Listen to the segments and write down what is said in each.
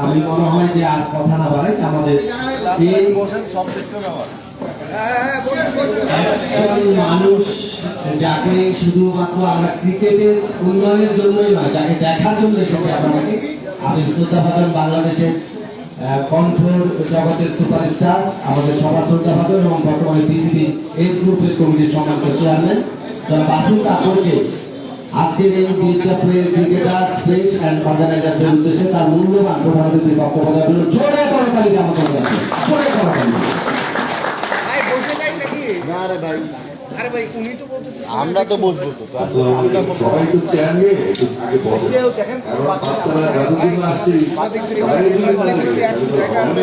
আমি মনে হয় যে আর কথা না বাড়াই আমাদের মানুষ যাকে শুধুমাত্র আমরা ক্রিকেটের উন্নয়নের জন্যই নয় যাকে দেখার জন্য এসেছে আপনাকে আমি শ্রদ্ধা ভাজন বাংলাদেশের আহ, কণ্ঠর জগতের সুপারস্টার আমাদের সবার শ্রদ্ধা ভাজন এবং বর্তমানে বিসিবি এজ গ্রুপের কমিটির সম্মানিত চেয়ারম্যান যারা বাসুন আজকের এই মির্জাপুরের ক্রিকেটার স্পেস অ্যান্ড অর্গানাইজারদের উদ্দেশ্যে তার মূল্যবান প্রধান বক্তব্য দেওয়ার জন্য জোরে করতালি আমাদের কাছে জোরে করতালি ভাই বসে যাই নাকি আরে ভাই উনি তো বলতেছে আমরা তো বসবো তো সবাই তো চেয়ার নিয়ে একটু আগে বসে বাচ্চারা আসছে না।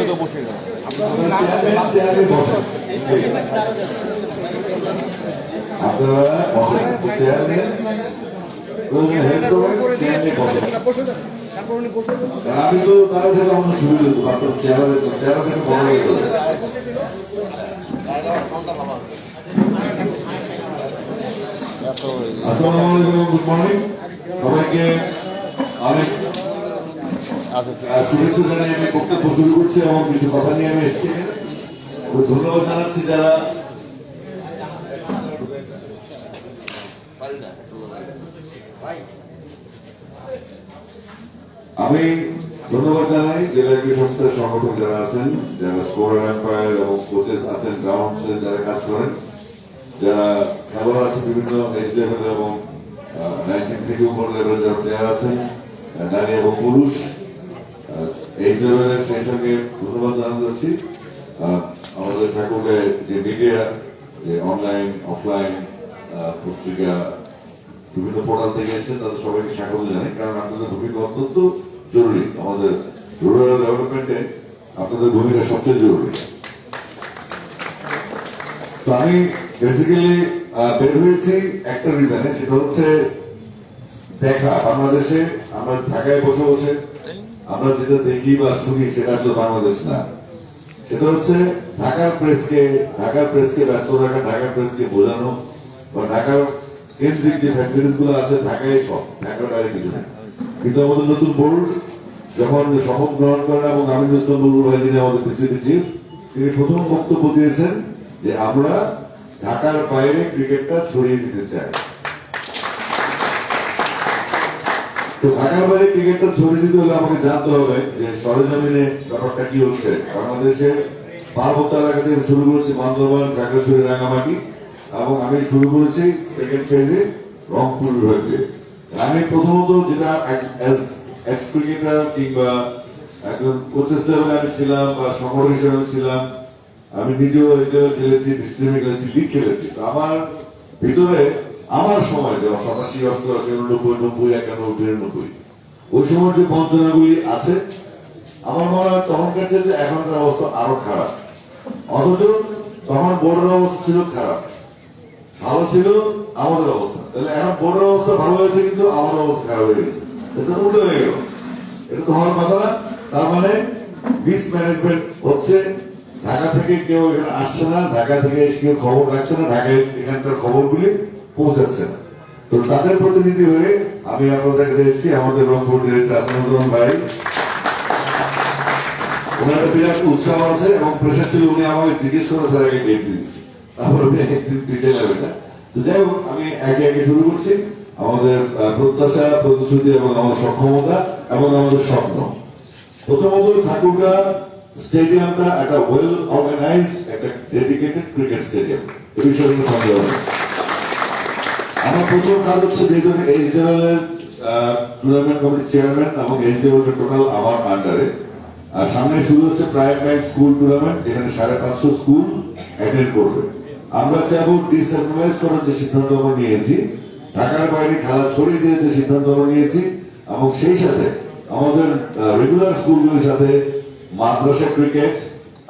তো বসে চেয়ারে আপনারা আমি তো তারা সুবিধা হতো আপনার সবাইকে অনেক শুভেচ্ছা জানাই আমি বক্তব্য শুরু করছি এবং কিছু কথা নিয়ে আমি এসেছি ধন্যবাদ জানাচ্ছি যারা আমি ধন্যবাদ জানাই। জেলা ক্রীড়া সংস্থার সংগঠক যারা আছেন, যারা স্কোরার এম্পায়ার এবং কোচেস আছেন গ্রাউন্ডসে যারা কাজ করেন, যারা খেলোয়াড় আছে বিভিন্ন এজ লেভেল এবং নাইনটিন থেকে উপর লেভেল যারা প্লেয়ার আছেন নারী এবং পুরুষ এই লেভেলের সেই সঙ্গে ধন্যবাদ জানাতে যাচ্ছি। আমাদের ঠাকুরকে যে মিডিয়া যে অনলাইন অফলাইন পত্রিকা, বিভিন্ন পোর্টাল থেকে এসে তাদের সবাইকে স্বাগত জানাই। কারণ আপনাদের ভূমিকা অত্যন্ত জরুরি, আমাদের রুরাল ডেভেলপমেন্টে আপনাদের ভূমিকা সবচেয়ে জরুরি। তো আমি বেসিক্যালি বের হয়েছি একটা রিজনে সেটা হচ্ছে দেখা বাংলাদেশে, আমরা ঢাকায় বসে বসে, আমরা যেটা দেখি বা শুনি, সেটা আসলে বাংলাদেশ না। সেটা হচ্ছে ঢাকার প্রেসকে ঢাকার প্রেসকে ব্যস্ত রাখা ঢাকার প্রেসকে বোঝানো বা ঢাকার কেন্দ্রিক যে ফ্যাসিলিটিসগুলো আছে, ঢাকায় সব, ঢাকার বাইরে কিছু নেই। কিন্তু আমাদের নতুন বোর্ড যখন শপথ গ্রহণ করেন এবং যিনি আমাদের পিসিবি চিফ তিনি প্রথম বক্তব্য দিয়েছেন যে আমরা ঢাকার বাইরে ক্রিকেটটা ছড়িয়ে দিতে চাই। তো ঢাকার বাইরে ক্রিকেটটা ছড়িয়ে দিতে হলে আমাকে জানতে হবে যে সরজমিনে ব্যাপারটা কি হচ্ছে। বাংলাদেশে পার্বত্য এলাকা থেকে শুরু করেছি বান্দরবান ঢাকাছড়ি রাঙামাটি এবং আমি শুরু করেছি সেকেন্ড ফেজে রংপুর বিভাগে। আমি প্রথমত যেটা এক্স কিংবা একজন কোচেস লেভেলে আমি ছিলাম বা সংগঠক হিসেবে ছিলাম, আমি নিজেও এখানে খেলেছি ডিস্ট্রিক্টে খেলেছি লিগ খেলেছি। তো আমার ভিতরে আমার সময় যে সাতাশি অষ্টআশি, উননব্বই, নব্বই, একানব্বই বিরানব্বই ওই সময় যে বঞ্চনাগুলি আছে, আমার মনে হয় তখনকার যে এখনকার অবস্থা আরও খারাপ। অথচ তখন বোর্ডের অবস্থা ছিল খারাপ। ভালো ছিল, আমাদের অবস্থা তাহলে এখন বোর্ডের অবস্থা ভালো হয়েছে কিন্তু আমাদের অবস্থা খারাপ হয়ে গেছে। এটা তো উল্টো হয়ে গেল। এটা তো হওয়ার কথা না। তার মানে মিসম্যানেজমেন্ট হচ্ছে। ঢাকা থেকে কেউ এখানে আসছে না। ঢাকা থেকে কেউ খবর রাখছে না। ঢাকায় এখানকার খবরগুলি পৌঁছাচ্ছে না। তো তাদের প্রতিনিধি হয়ে আমি আপনাদের কাছে এসেছি। আমাদের রংপুর ডিরেক্টর আসমানুজ্জামান ভাই। ওনার বিরাট উৎসাহ আছে এবং প্রেশার ছিল, উনি আমাকে জিজ্ঞেস করে স্যার আগে ডেট দিয়েছি তারপর একদিন দিয়েছিলাম এটা। তো যাই হোক, আমি একে একে শুরু করছি। আমাদের প্রত্যাশা, প্রতিশ্রুতি এবং আমাদের সক্ষমতা এবং আমাদের স্বপ্ন। প্রথমত ঠাকুরগা স্টেডিয়ামটা একটা ওয়েল অর্গানাইজড একটা ডেডিকেটেড ক্রিকেট স্টেডিয়াম এ বিষয়ে কোনো সন্দেহ নেই। আমার প্রথম কাজ হচ্ছে যেহেতু এই জেনারেলের টুর্নামেন্ট কমিটির চেয়ারম্যান এবং এই জেনারেলের টোটাল আমার আন্ডারে আর সামনে শুরু হচ্ছে প্রায় প্রায় স্কুল টুর্নামেন্ট যেখানে সাড়ে পাঁচশো স্কুল অ্যাটেন্ড করবে। আমরা চাইব ডিসেন্ট্রালাইজ করার যে সিদ্ধান্ত আমরা নিয়েছি, ঢাকার বাইরে খেলা ছড়িয়ে দিয়ে যে সিদ্ধান্ত আমরা নিয়েছি, এবং সেই সাথে আমাদের রেগুলার স্কুলগুলির সাথে মাদ্রাসা ক্রিকেট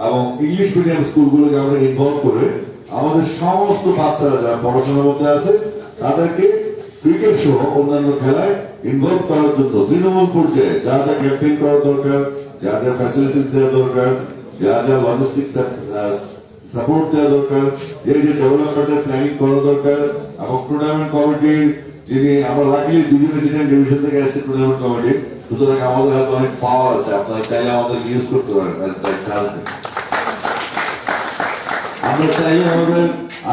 এবং ইংলিশ মিডিয়াম স্কুলগুলোকে আমরা ইনভলভ করে আমাদের সমস্ত বাচ্চারা যারা পড়াশোনার মধ্যে আছে, তাদেরকে ক্রিকেট সহ অন্যান্য খেলায় ইনভলভ করার জন্য তৃণমূল পর্যায়ে যা যা ক্যাম্পেইন করা দরকার, যা যা ফ্যাসিলিটিস দেওয়া দরকার, যা যা লজিস্টিক্স সাপোর্ট দেওয়া দরকার। যে যে ডেভেলপমেন্টের প্ল্যানিং করা দরকার। এবং টুর্নামেন্ট কমিটির যিনি আমরা লাকিলি দুজনে ডিভিশন থেকে আসছে টুর্নামেন্ট কমিটি সুতরাং আমাদের হাতে অনেক পাওয়ার আছে। আপনারা চাইলে আমাদের ইউজ করতে পারেন। আমরা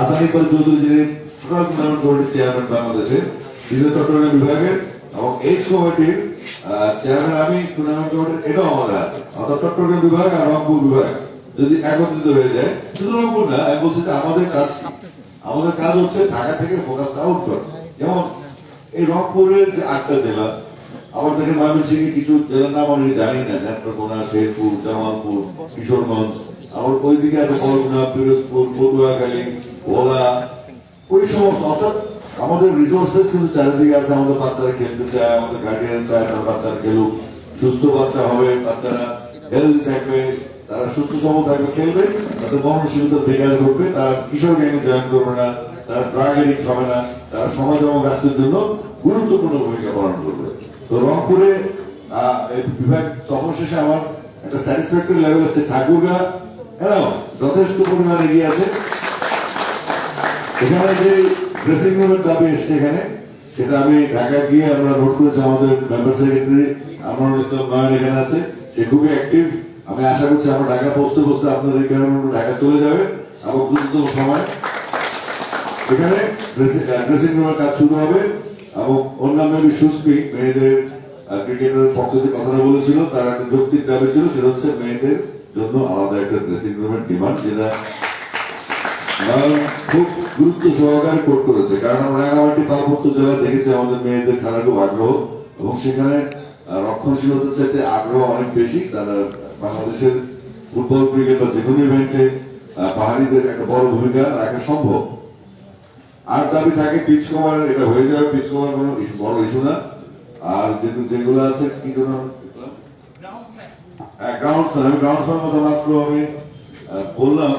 আমাদের চৌধুরী যিনি টুর্নামেন্ট কমিটির চেয়ারম্যান বাংলাদেশে তিনি চট্টগ্রাম বিভাগের এবং এইচ কমিটির চেয়ারম্যান আমি টুর্নামেন্ট কমিটির এটাও আমাদের হাতে। অর্থাৎ চট্টগ্রাম বিভাগ আর রংপুর বিভাগ। যদি একত্রিত হয়ে যায় রংপুর না, আমি বলছি যে আমাদের কাজ কি? আমাদের কাজ হচ্ছে ঢাকা থেকে ফোকাস আউট করা। যেমন এই রংপুরের যে আটটা জেলা, আমার থেকে কিছু জেলার নাম আমি জানি না, নেত্রকোনা, শেরপুর, জামালপুর, কিশোরগঞ্জ। আমার ওই দিকে আছে বরগুনা, পিরোজপুর, পটুয়াখালী, ভোলা, ওই সমস্ত। অর্থাৎ আমাদের রিসোর্সেস কিন্তু চারিদিকে আছে, আমাদের বাচ্চারা খেলতে চায়, আমাদের গার্ডিয়ান চায়, তার বাচ্চারা খেলুক। সুস্থ বাচ্চা হবে, বাচ্চারা হেলদি থাকবে। তারা সুস্থ সবল থাকবে খেলবে তাদের মনসিকতার বিকাশ ঘটবে তারা কিশোর গ্যাংয়ে জয়েন করবে না, তারা ড্রাগ এডিক্ট হবে না, তারা সমাজ এবং রাষ্ট্রের জন্য গুরুত্বপূর্ণ ভূমিকা পালন করবে। তো রংপুরে বিভাগ সফর শেষে আমার একটা স্যাটিসফ্যাক্টরি লেভেল আছে, ঠাকুরগা, এরাও যথেষ্ট পরিমাণে এগিয়ে আছে। এখানে যে ড্রেসিং রুমের দাবি এসছে এখানে, সেটা আমি ঢাকা গিয়ে আমরা নোট করেছি, আমাদের মেম্বার সেক্রেটারি আমার ইসলাম নয়ন এখানে আছে, সে খুবই অ্যাক্টিভ আমি আশা করছি আমরা ঢাকা পৌঁছতে পৌঁছতে আপনার রিকোয়ারমেন্ট ঢাকা চলে যাবে। এবং দ্রুততম সময়। এখানে ড্রেসিং রুমের কাজ শুরু হবে এবং অন্যান্য সুস্মি মেয়েদের ক্রিকেটের পক্ষ থেকে কথাটা বলেছিল, তার একটা যৌক্তিক দাবি ছিল, সেটা হচ্ছে মেয়েদের জন্য আলাদা একটা ড্রেসিং রুমের ডিমান্ড যেটা খুব গুরুত্ব সহকারে কোট করেছে। কারণ আমরা রাঙামাটি পার্বত্য জেলায় দেখেছি আমাদের মেয়েদের খেলার খুব আগ্রহ এবং সেখানে রক্ষণশীলতার চাইতে আগ্রহ অনেক বেশি। তারা বাংলাদেশের ফুটবল ক্রিকেট বা যে কোনো ইভেন্টে পাহাড়িদের একটা বড় ভূমিকা রাখা সম্ভব। আর দাবি থাকে, পিচ কভার এটা হয়ে যাবে, পিচ কভার কোনো বড় ইস্যু না। আর যেগুলো আছে, কি জন্য গ্রাউন্ডসম্যান আমি কথা মাত্র আমি বললাম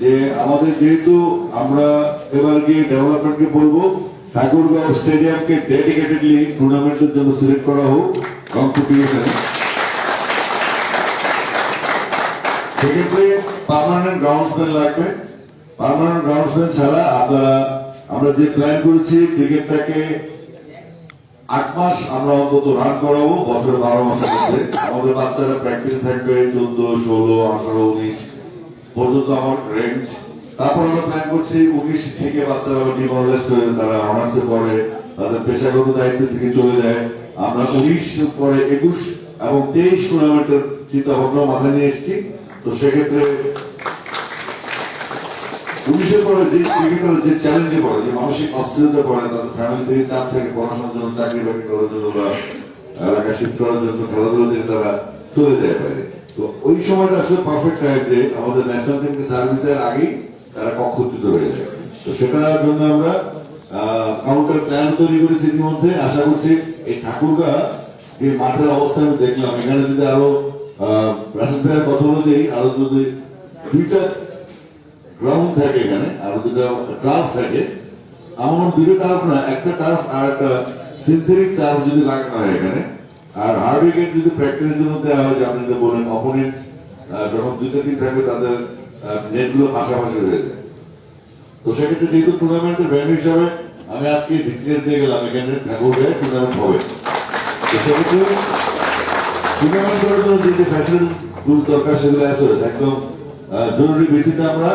যে আমাদের যেহেতু আমরা এবার গিয়ে ডেভেলপমেন্টকে বলব, ঠাকুরগাঁও স্টেডিয়ামকে ডেডিকেটেডলি টুর্নামেন্টের জন্য সিলেক্ট করা হোক রংপুর সেক্ষেত্রে পার্মানেন্ট গ্রাউন্ডসম্যান লাগবে পার্মানেন্ট গ্রাউন্ডসম্যান ছাড়া আপনারা, আমরা যে প্ল্যান করেছি ক্রিকেটটাকে আট মাস আমরা অন্তত রান করাবো, বছরে বারো মাসের মধ্যে। আমাদের বাচ্চারা প্র্যাকটিস থাকবে চোদ্দ, ষোলো, আঠারো, উনিশ পর্যন্ত আমার রেঞ্জ তারপর আমরা প্ল্যান করছি উনিশ থেকে বাচ্চারা ডিমোরালাইজ করে তারা অনার্সে পড়ে, তাদের পেশাগত দায়িত্ব থেকে চলে যায়। আমরা উনিশ পরে একুশ এবং তেইশ টুর্নামেন্টের চিন্তা ভাবনা মাথায় নিয়ে এসেছি। তো সেক্ষেত্রে পুলিশের পরে যে ক্রিকেটার যে চ্যালেঞ্জে পড়ে, যে মানসিক অস্থিরতা পড়ে, তাদের ফ্যামিলি থেকে চাপ থেকে পড়াশোনার জন্য, চাকরি বাকরি করার জন্য বা এলাকা শিফট করার জন্য খেলাধুলা থেকে তারা চলে যায় বাইরে। তো ওই সময়টা আসলে পারফেক্ট টাইম যে আমাদের ন্যাশনাল টিমকে সার্ভিস দেওয়ার আগেই তারা কক্ষচ্যুত হয়ে যায়। তো সেটার জন্য আমরা কাউন্টার প্ল্যান তৈরি করেছি ইতিমধ্যে। আশা করছি এই ঠাকুরগা যে মাঠের অবস্থা আমি দেখলাম, এখানে যদি আরও রাশিদ কথা অনুযায়ী আরও যদি দুইটা গ্রাউন্ড থাকে এখানে, আর দুটো টার্ফ থাকে, আমার দুটো টার্ফ না, একটা টার্ফ আর একটা সিনথেটিক টার্ফ যদি লাগানো হয় এখানে, আর হার্ড উইকেট যদি প্র্যাকটিসের জন্য দেওয়া হয় যে আপনি যে বলেন অপোনেন্ট যখন দুইটা টিম থাকবে, তাদের নেটগুলো পাশাপাশি হয়ে যায়। তো সেক্ষেত্রে যেহেতু টুর্নামেন্টের ভ্যানু হিসাবে আমি আজকে ডিক্লেয়ার দিয়ে গেলাম এখানে ঠাকুরগাঁয়ে টুর্নামেন্ট হবে। তো সেক্ষেত্রে জরুরি ভিত্তিতে আমরা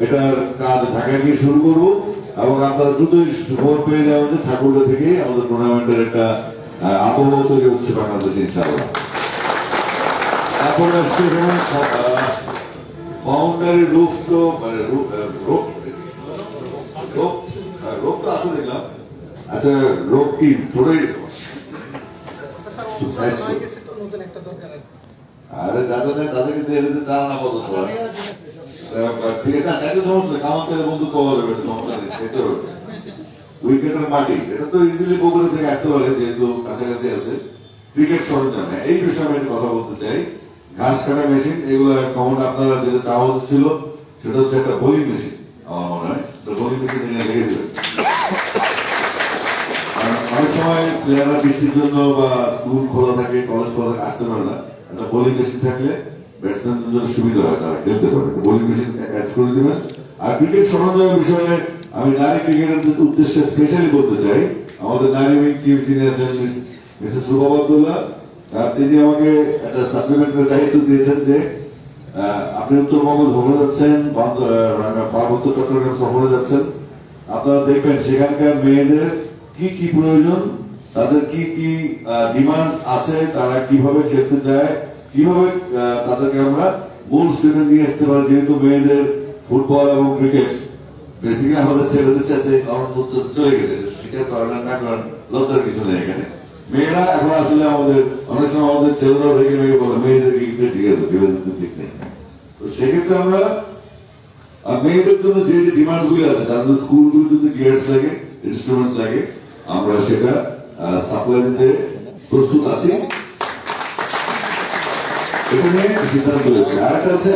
এটার কাজ ঢাকায় গিয়ে শুরু করব এবং আপনারা দ্রুতই খবর পেয়ে আমাদের টুর্নামেন্টের একটা আবহাওয়া তৈরি মানে রোপ রোপ তো আছে দেখলাম। আচ্ছা রোপ কি থোড়ে আরে যাদের নেই তাদেরকে দিয়ে দিতে চান না কত সময়। ঠিক আছে না সমস্যা নেই। কামার থেকে বন্ধু কভার হবে সমস্যা নেই খেতে উইকেটের মাটি এটা তো ইজিলি পুকুরে থেকে আসতে পারে যেহেতু কাছাকাছি আছে। ক্রিকেট সরঞ্জাম হ্যাঁ, এই বিষয়ে আমি কথা বলতে চাই। ঘাস কাটা মেশিন এগুলো কমন আপনারা যেটা চাওয়া ছিল সেটা হচ্ছে একটা বোলিং মেশিন আমার মনে হয়। তো বোলিং মেশিন এনে রেখে দেবেন। অনেক সময় প্লেয়াররা বৃষ্টির জন্য বা স্কুল খোলা থাকে কলেজ খোলা থাকে, আসতে পারে না। একটা বোলিং মেশিন থাকলে ব্যাটসম্যানদের জন্য সুবিধা হয়, তারা খেলতে পারে। বোলিং মেশিন অ্যাড করে দিবেন। আর ক্রিকেট সরঞ্জাম বিষয়ে আমি নারী ক্রিকেটের উদ্দেশ্যে স্পেশালি বলতে চাই, আমাদের নারী উইং চিফ যিনি আছেন মিসেস রুবাব আর তিনি আমাকে একটা সাপ্লিমেন্টারি দায়িত্ব দিয়েছেন যে আপনি উত্তরবঙ্গ ভ্রমণে যাচ্ছেন পার্বত্য চট্টগ্রাম সফরে যাচ্ছেন। আপনারা দেখবেন সেখানকার মেয়েদের কি কি প্রয়োজন? তাদের কি কি ডিমান্ড আছে? তারা কীভাবে খেলতে চায়? কীভাবে তাদেরকে আমরা মূল স্ট্রিমে নিয়ে আসতে পারি? যেহেতু মেয়েদের ফুটবল এবং ক্রিকেট বেসিক্যালি আমাদের ছেলেদের সাথে পর্যন্ত চলে গেছে। স্বীকার করেন না করেন লজ্জার কিছু নেই এখানে। মেয়েরা এখন আসলে আমাদের, অনেক সময় আমাদের ছেলেরাও রেগে মেগে বলে, মেয়েদের ক্রিকেট ঠিক আছে ছেলেদের ঠিক নেই। তো সেক্ষেত্রে আমরা মেয়েদের জন্য যে যে ডিমান্ড গুলি আছে, তার তাদের স্কুলগুলো যদি গিয়ার্স লাগে ইনস্ট্রুমেন্টস লাগে আমরা সেটা সাপ্লাই দিতে প্রস্তুত আছি। এটা নিয়ে সিদ্ধান্ত হয়েছে আর একটা আছে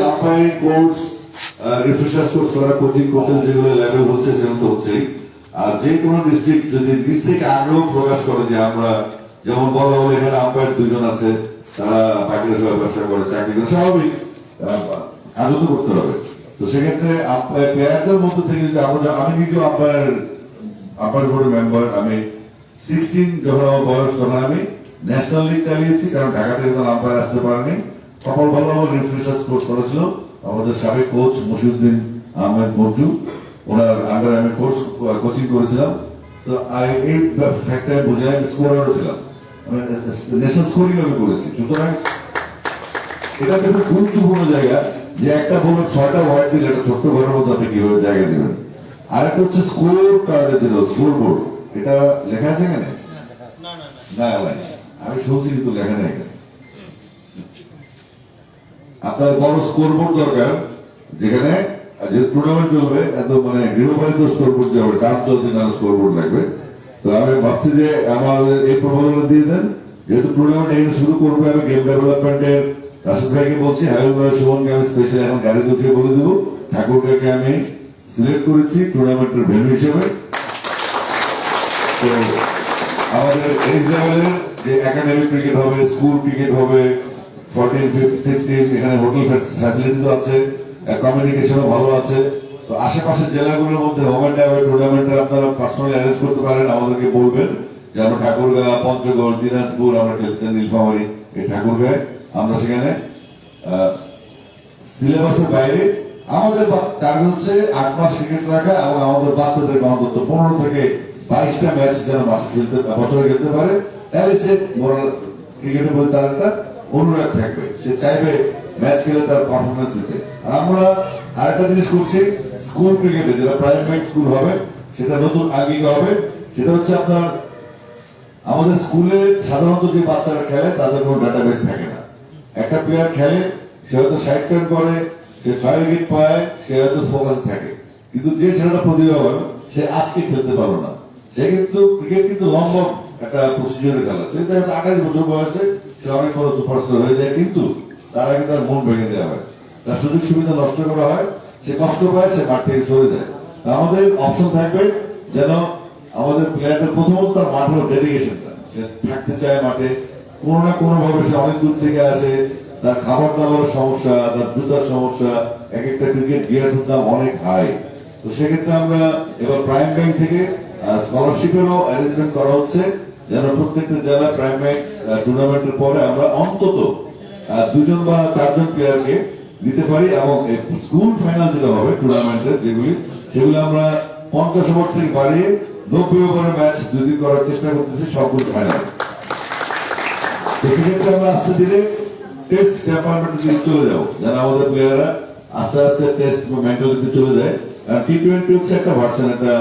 কোর্স কোর্স করা কোচিং যেগুলো লেভেল হচ্ছে সেগুলো তো হচ্ছেই। আর যে কোনো ডিস্ট্রিক্ট যদি নিজ থেকে আগ্রহ প্রকাশ করে যে আমরা, যেমন বলা হলো এখানে আম্পায়ার দুজন আছে, তারা বাকিরা সবাই ব্যবসা করে, চাকরি করে, স্বাভাবিক আদত করতে হবে। তো সেক্ষেত্রে প্লেয়ারদের মধ্যে থেকে যদি আমরা, আমি নিজেও আম্পায়ার আপার বোর্ড মেম্বার আমি সিক্সটিন যখন আমার বয়স, তখন আমি ন্যাশনাল লিগ চালিয়েছি, কারণ ঢাকা থেকে তখন আম্পায়ার আসতে পারেনি। কপাল ভালো আমার রিফ্রেশার্স কোর্স করেছিল আমাদের সাবেক কোচ মশিউদ্দিন আহমেদ মঞ্জু। ওনার আন্ডার আমি কোর্স কোচিং করেছিলাম। তো এই ফ্যাক্টর বুঝে আমি স্কোরারও ছিলাম। আমি ন্যাশনাল স্কোরিং আমি করেছি। সুতরাং এটা কিন্তু গুরুত্বপূর্ণ জায়গা যে একটা বলে ছয়টা ওয়ার্ড দিলে একটা ছোট্ট ঘরের মধ্যে আপনি কীভাবে জায়গা দিবেন? আর একটা হচ্ছে স্কোর কার্ডে দিল স্কোর বোর্ড এটা লেখা আছে এখানে? আমি শুনছি, কিন্তু লেখা নেই। আপনার বড় স্কোর বোর্ড দরকার, যেখানে যে টুর্নামেন্ট চলবে, এত মানে গৃহপালিত স্কোর বোর্ড স্কোর বোর্ড লাগবে। তো আমি ভাবছি যে আমার এই প্রপোজাল দিয়ে দেন। যেহেতু টুর্নামেন্ট এখানে শুরু করবে, আমি গেম ডেভেলপমেন্টের রাশিদ ভাইকে বলছি সুমনকে আমি স্পেশাল এখন গাড়ি উঠিয়ে বলে দেবো। ঠাকুরকে আমি সিলেক্ট করেছি টুর্নামেন্টের ভেন্যু হিসেবে। তো আমাদের এই লেভেলের যে একাডেমিক ক্রিকেট হবে, স্কুল ক্রিকেট হবে ফোরটিন ফিফথ সিক্সটিন এখানে হোটেল ফ্যাসিলিটিও আছে কমিউনিকেশনও ভালো আছে। তো আশেপাশের জেলাগুলোর মধ্যে হোম অ্যান্ড অ্যাওয়ে টুর্নামেন্টের আপনারা পার্সোনালি অ্যারেঞ্জ করতে পারেন, আমাদেরকে বলবেন। যে আমরা ঠাকুরগাঁ, পঞ্চগড়, দিনাজপুর, আমরা খেলতে নীলফামারি, এই ঠাকুরগাঁয়। আমরা সেখানে সিলেবাসের বাইরে আমাদের টার্গেট হচ্ছে আট মাস ক্রিকেট রাখা এবং আমাদের বাচ্চাদের অন্তত পনেরো থেকে বাইশটা ম্যাচ যেন মাসে খেলতে বছরে খেলতে পারে। তাহলে সে ক্রিকেটের প্রতি তার একটা অনুরাগ থাকবে। সে চাইবে ম্যাচ খেলে তার পারফরমেন্স দিতে। আর আমরা আরেকটা জিনিস করছি স্কুল ক্রিকেটে যেটা প্রাইভেট স্কুল হবে, সেটা নতুন আঙ্গিকা হবে। সেটা হচ্ছে আপনার, আমাদের স্কুলে সাধারণত যে বাচ্চারা খেলে, তাদের কোনো ডাটাবেস থাকে না। একটা প্লেয়ার খেলে, সে হয়তো রান করে সে ছয় উইকেট পায়, সে হয়তো ফোকাস থাকে। কিন্তু যে ছেলেটা প্রতিভা প্রতিভাবান সে আজকে খেলতে পারল না। সে কিন্তু ক্রিকেট কিন্তু লম্বা একটা প্রসিডিওরের খেলা। সে তো আঠাশ বছর বয়সে সে অনেক বড় সুপারস্টার হয়ে যায়, কিন্তু তার আগে তার মন ভেঙে দেওয়া হয়। তার সুযোগ সুবিধা নষ্ট করা হয়, সে কষ্ট পায়, সে মাঠ থেকে সরে যায়। আমাদের অপশন থাকবে যেন আমাদের প্লেয়ারদের প্রথমত তার মাঠের ডেডিকেশনটা সে থাকতে চায় মাঠে, কোনো না কোনো ভাবে সে অনেক দূর থেকে আসে তার খাবার দাবারের সমস্যা, তার জুতার সমস্যা, এক একটা ক্রিকেট গিয়ার্সের দাম অনেক হাই তো সেক্ষেত্রে আমরা এবার প্রাইম ব্যাংক থেকে স্কলারশিপেরও অ্যারেঞ্জমেন্ট করা হচ্ছে, যেন প্রত্যেকটা জেলা প্রাইম ব্যাংক টুর্নামেন্টের পরে আমরা অন্তত দুজন বা চারজন প্লেয়ারকে দিতে পারি এবং স্কুল ফাইনাল যেটা হবে টুর্নামেন্টের যেগুলি, সেগুলো আমরা পঞ্চাশ ওভার থেকে বাড়িয়ে নব্বই ওভারের ম্যাচ যদি করার চেষ্টা করতেছি, সবগুলো ফাইনাল সেক্ষেত্রে আমরা আসতে ধীরে টেস্ট ডিপার্টমেন্টের দিকে চলে যাব যেন আমাদের প্লেয়াররা আস্তে আস্তে টেস্ট মেন্টালিটি চলে যায়। আর টি টোয়েন্টি হচ্ছে একটা ভার্সন একটা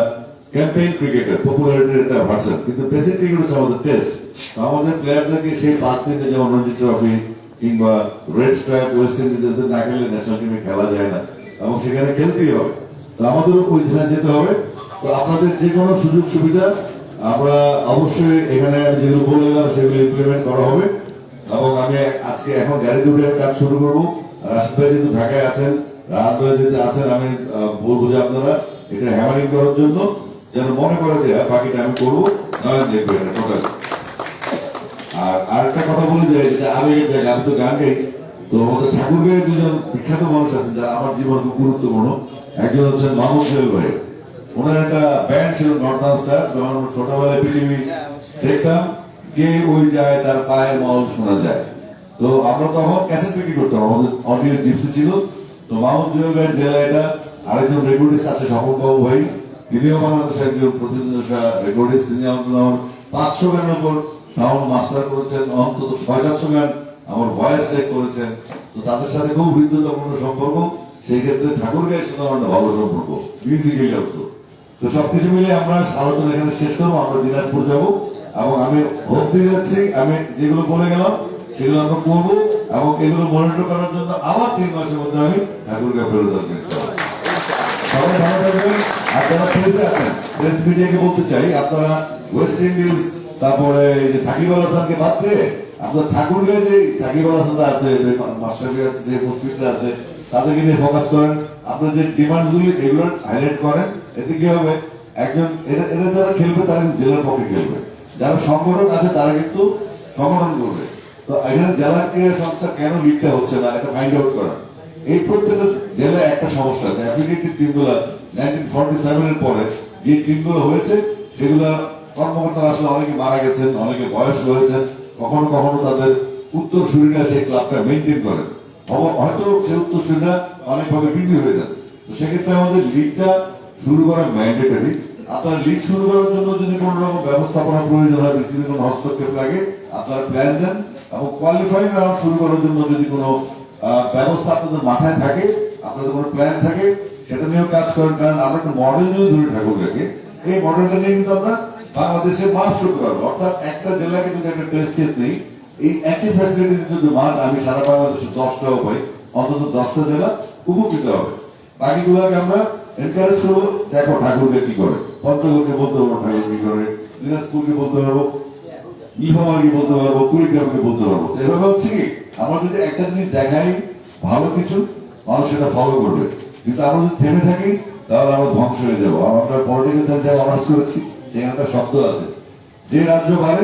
ক্যাম্পেইন ক্রিকেটের পপুলারিটির একটা ভার্সন কিন্তু বেসিক ক্রিকেট হচ্ছে আমাদের টেস্ট আমাদের প্লেয়ারদেরকে সেই পাঁচ দিনে যেমন রঞ্জি ট্রফি কিংবা রেড স্ট্রাইপ ওয়েস্ট ইন্ডিজের না খেললে ন্যাশনাল টিমে খেলা যায় না। এবং সেখানে খেলতেই হবে। তো আমাদেরও ওইখানে যেতে হবে। তো আপনাদের যে কোনো সুযোগ সুবিধা আমরা অবশ্যই এখানে যেগুলো বলে গেলাম, সেগুলো ইমপ্লিমেন্ট করা হবে। এবং আমি আজকে এখন গাড়ি দুটো কাজ শুরু করব। রাশিদ ভাই যেহেতু ঢাকায় আছেন রাহাত ভাই যদি আছেন, আমি বলব যে আপনারা এটা হ্যামারিং করার জন্য যেন মনে করে দেয়া বাকিটা আমি করব এটা টোটাল আর আরেকটা কথা বলে যাই আবেগের জায়গা আমি তো গান গাই, তো আমাদের দুজন বিখ্যাত মানুষ আছেন, যারা আমার জীবনে খুব গুরুত্বপূর্ণ। একজন হচ্ছেন মাহমুদ ভাই। ওনার একটা ব্যান্ড ছিল নর্দার্ন স্টার যখন ছোটবেলায় পৃথিবী দেখতাম কে ওই যায়, তার পায়ের মহল শোনা যায়। তো আমরা তখন ক্যাসেট বিক্রি করতাম, আমাদের অডিও জিপসি ছিল। তো মাহমুদ জেলা এটা। আরেকজন রেকর্ডিস্ট আছে স্বপন বাবু ভাই। তিনিও বাংলাদেশের একজন প্রতিনিধিশা রেকর্ডিস্ট তিনি আমার পাঁচশো গানের উপর সাউন্ড মাস্টার করেছেন। অন্তত ছয়, সাতশো গান আমার ভয়েস চেক করেছেন। তো তাদের সাথে খুব হৃদ্যতাপূর্ণ সম্পর্ক। সেই ক্ষেত্রে ঠাকুর গায়ের সাথে আমার ভালো সম্পর্ক। মিউজিক্যালি অলসো তো সবকিছু মিলে আমরা আলোচনা এখানে শেষ করব। আমরা দিনাজপুর যাব। এবং আমি দিয়ে যাচ্ছি আমি যেগুলো বলে গেলাম, সেগুলো আমরা করব এবং এগুলো মনিটর করার জন্য আবার তিন মাসের মধ্যে আমি ঠাকুরকে ফেরত আসব সবাই ভালো থাকবেন। আর যারা প্রেসে আছেন প্রেস মিডিয়াকে বলতে চাই, আপনারা ওয়েস্ট ইন্ডিজ তারপরে যে সাকিব আল হাসানকে বাদ দিয়ে আপনার ঠাকুরগাঁয়ে যে সাকিব আল হাসানরা আছে, যে মাস্টারবি আছে, যে মুশফিকরা আছে, তাদেরকে নিয়ে ফোকাস করেন। আপনার যে ডিমান্ড গুলি এগুলো হাইলাইট করেন। এতে কি হবে? একজন, এরা যারা খেলবে, তারা জেলার পক্ষে খেলবে। যারা সংগঠক আছে, তারা কিন্তু সংগঠন করবে। তো এখানে জেলা ক্রীড়া সংস্থা কেন লিগটা হচ্ছে না, এটা ফাইন্ড আউট করা। এই প্রত্যেকটা জেলায় একটা সমস্যা আছে। অ্যাফিলিয়েটেড টিমগুলো নাইনটিন ফর্টি সেভেনের পরে যে টিমগুলো হয়েছে, সেগুলো কর্মকর্তারা আসলে অনেকে মারা গেছেন, অনেকে বয়স হয়েছেন, কখনো কখনো তাদের উত্তর সুরিরা সেই ক্লাবটা মেনটেন করে। হয়তো সে উত্তর সুরিরা অনেকভাবে বিজি হয়ে যান সেক্ষেত্রে আমাদের লিগটা শুরু করা ম্যান্ডেটারি আপনার লিগ শুরু করার জন্য যদি কোনো রকম ব্যবস্থাপনা প্রয়োজন হয় বিসিবি কোনো হস্তক্ষেপ লাগে, আপনারা প্ল্যান দেন এবং কোয়ালিফাইং রাউন্ড শুরু করার জন্য যদি কোনো ব্যবস্থা আপনাদের মাথায় থাকে, আপনাদের কোনো প্ল্যান থাকে, সেটা নিয়েও কাজ করেন, কারণ আমরা একটা মডেল নিয়ে ধরে ঠাকুরকে এই মডেলটা নিয়ে কিন্তু আমরা বাংলাদেশে মাস করতে পারব। অর্থাৎ একটা জেলাকে যদি একটা টেস্ট কেস নেই, এই একই ফ্যাসিলিটিস যদি মাঠ, আমি সারা বাংলাদেশে দশটাও পাই অন্তত দশটা জেলা উপকৃত হবে। বাকিগুলোকে আমরা এনকারেজ করব, দেখো ঠাকুরকে কি করে? পঞ্চগড়কে বলতে পারব, ঠাকুর কি করে? দিনাজপুরকে বলতে পারব ইফামারকে বলতে পারব, কুড়িগ্রামকে বলতে পারব। এভাবে হচ্ছে কি? আমরা যদি একটা জিনিস দেখাই ভালো কিছু, মানুষ সেটা ফলো করবে। কিন্তু আমরা যদি থেমে থাকি, তাহলে আমরা ধ্বংস হয়ে যাব। আমরা পলিটিক্যাল সায়েন্সে অনার্স করেছি, সেখানে একটা শব্দ আছে। যে রাজ্য বাড়ে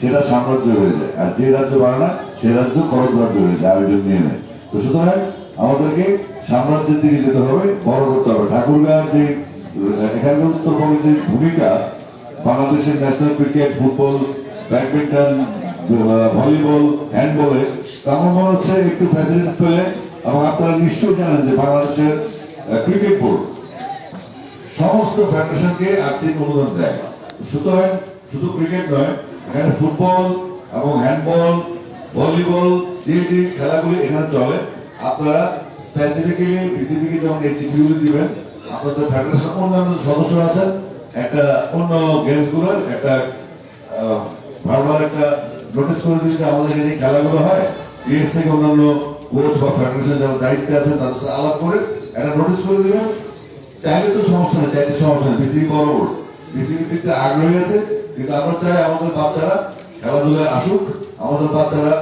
সেটা সাম্রাজ্য হয়ে যায়। আর যে রাজ্য বাড়ে না, সে রাজ্য করদ্রাজ্য হয়ে যায়। আয়োজন নিয়ে নেয় তো সুতরাং আমাদেরকে সাম্রাজ্যের দিকে যেতে হবে, বড় করতে হবে। ঠাকুরগাঁর যে এখানকার উত্তরবঙ্গের যে ভূমিকা, বাংলাদেশের national cricket football badminton volleyball হ্যান্ডবলে আমার মনে হচ্ছে একটু ফ্যাসিলিটিস পেলে, এবং আপনারা নিশ্চয়ই জানেন যে বাংলাদেশের ক্রিকেট বোর্ড সমস্ত ফেডারেশনকে আর্থিক অনুদান দেয়। সুতরাং শুধু ক্রিকেট নয়, এখানে ফুটবল এবং হ্যান্ডবল ভলিবল যে যে খেলাগুলি এখানে চলে, আপনারা স্পেসিফিক্যালি বিসিবিকে যখন চিঠিগুলি দিবেন আপনাদের ফেডারেশন অন্যান্য সদস্য আছেন একটা অন্য গেমসগুলোর একটা ভার্বাল একটা নোটিশ করে দিচ্ছে আমাদের এখানে খেলাগুলো হয় ডিএস থেকে অন্যান্য কোচ বা ফেডারেশন যারা দায়িত্বে আছেন তাদের সাথে আলাপ করে একটা নোটিশ করে দিবেন। চাইলে তো সমস্যা নেই, চাইলে সমস্যা নেই বিসিবি বড় বোর্ড বিসিবি দিতে আগ্রহী আছে, কিন্তু আমরা চাই আমাদের বাচ্চারা খেলাধুলায় আসুক, আমাদের বাচ্চারা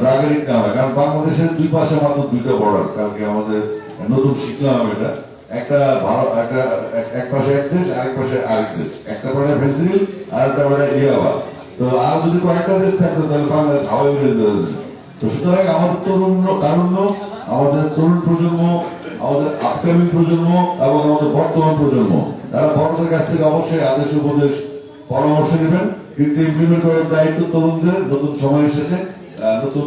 ড্রাগের না কারণ বাংলাদেশের দুই পাশে মাত্র দুইটা বর্ডার কালকে আমাদের নতুন শিখলাম এটা। একটা ভারত এক- পাশে এক দেশ, আরেক পাশে আরেক দেশ। একটা পাশে ভেন্সিল আর একটা পাশে ইয়াবা। তো আর যদি কয়েকটা দেশ থাকতো, তাহলে বাংলাদেশ হাওয়াই বেড়ে যেত। তো সুতরাং আমাদের তরুণ, তারুণ্য, আমাদের তরুণ প্রজন্ম, আমাদের আপকামিং প্রজন্ম এবং আমাদের বর্তমান প্রজন্ম, তারা বড়দের কাছ থেকে অবশ্যই আদেশ, উপদেশ, পরামর্শ নেবেন। কিন্তু ইমপ্লিমেন্ট করার দায়িত্ব তরুণদের, নতুন সময় এসেছে। নতুন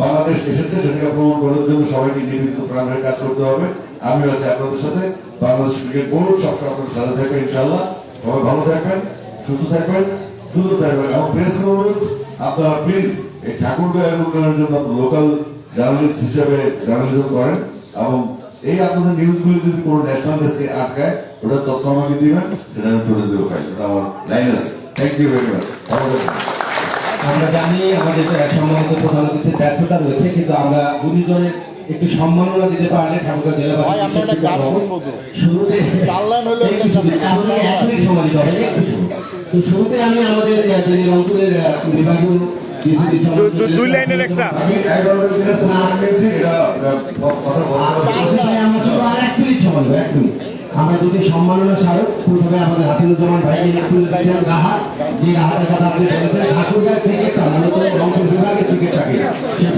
বাংলাদেশ এসেছে, সেটাকে প্রমাণ করার জন্য সবাইকে নিয়মিত প্রাণের কাজ করতে হবে। আমি আছি আপনাদের সাথে। বাংলাদেশ ক্রিকেট বোর্ড, সবসময় আপনাদের সাথে থাকবে ইনশাল্লাহ সবাই ভালো থাকবেন, সুস্থ থাকবেন, সুন্দর থাকবেন। এবং প্রেস অনুরোধ, আপনারা প্লিজ এই ঠাকুরগাঁয়ের উন্নয়নের জন্য লোকাল জার্নালিস্ট হিসেবে জার্নালিজম করেন এবং এই আপনাদের নিউজগুলো যদি কোনো ন্যাশনাল ডেস্কে আটকায় ওটা তথ্য আমাকে দিবেন, সেটা আমি তুলে দেবো খাই ওটা আমার লাইন আছে। থ্যাংক ইউ ভেরি মাচ থাকবেন। আমরা জানি আমাদের সম্মানিত প্রধান অতিথির ব্যর্থতা রয়েছে কিন্তু আমরা গুরুজনের একটু সম্মাননা দিতে পারলে ঠাকুরগাঁ জেলাবাসী এক। তো শুরুতে আমি আমাদের যিনি রংপুরের বিভাগীয় দুই লাইনের একটা। কথা। ভাই, আমরা যদি সম্মাননা স্মারক। প্রথমে আমাদের হাতিনুজ্জামান ভাইকে দিচ্ছেন রাহাত যে রাহাতের কথা আপনি বলেছেন ঠাকুরগাঁ তার মূলত রংপুর বিভাগের ক্রিকেটটাকে সে